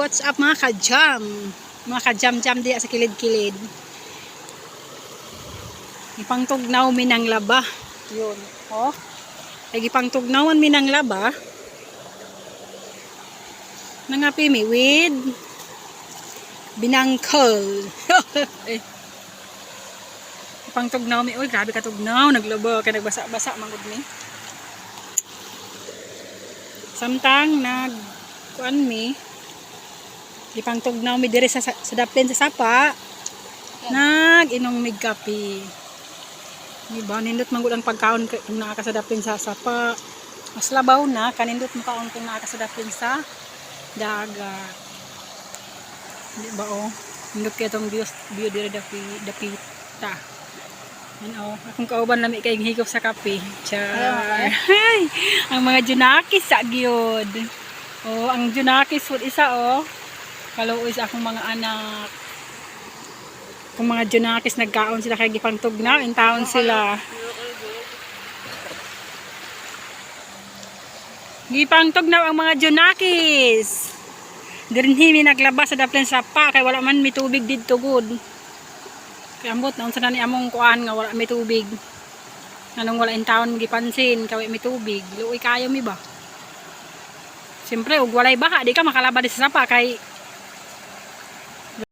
what's up mga ka-jam? Mga ka-jam-jam di sa kilid-kilid. Ipangtugnaw mi ng laba. Yun. Oh. Lagi pangtugnawan mi ng laba. Nangapi mi with binangkol. eh. Ipangtugnaw mi. Uy, grabe ka tugnaw. Naglaba ka nagbasa-basa mangod mi. Samtang nag kuan mi Ipang tugnaw mi dire sa, sa daplin sa sapa. Nag inong mig kape. Di ba nindot man gud ang pagkaon kung ka sa sapa. Mas labaw na kanindot mo kaon kung ka sa dagat. Di ba oh? Nindot kay tong Dios bio dire dapi dapita. Ano, akong kauban lami kay higop sa kape. Char. Ay, ang mga junakis sa gyud. Oh, ang junakis food isa oh. Kaluoy sa akong mga anak. Kung mga junakis nagkaon sila kay gipang tugnaw, in taon sila. Gipang tugnaw ang mga junakis. Dirinhi mi naglabas sa daplin sa pa kay wala man mi tubig didto good. Kay ambot na unsa na ni among kuan nga wala mi tubig. Anong wala in taon gipansin kay mi tubig. Luoy kayo mi ba? Siyempre, ug walay baha, di ka makalaba di sa sapa kay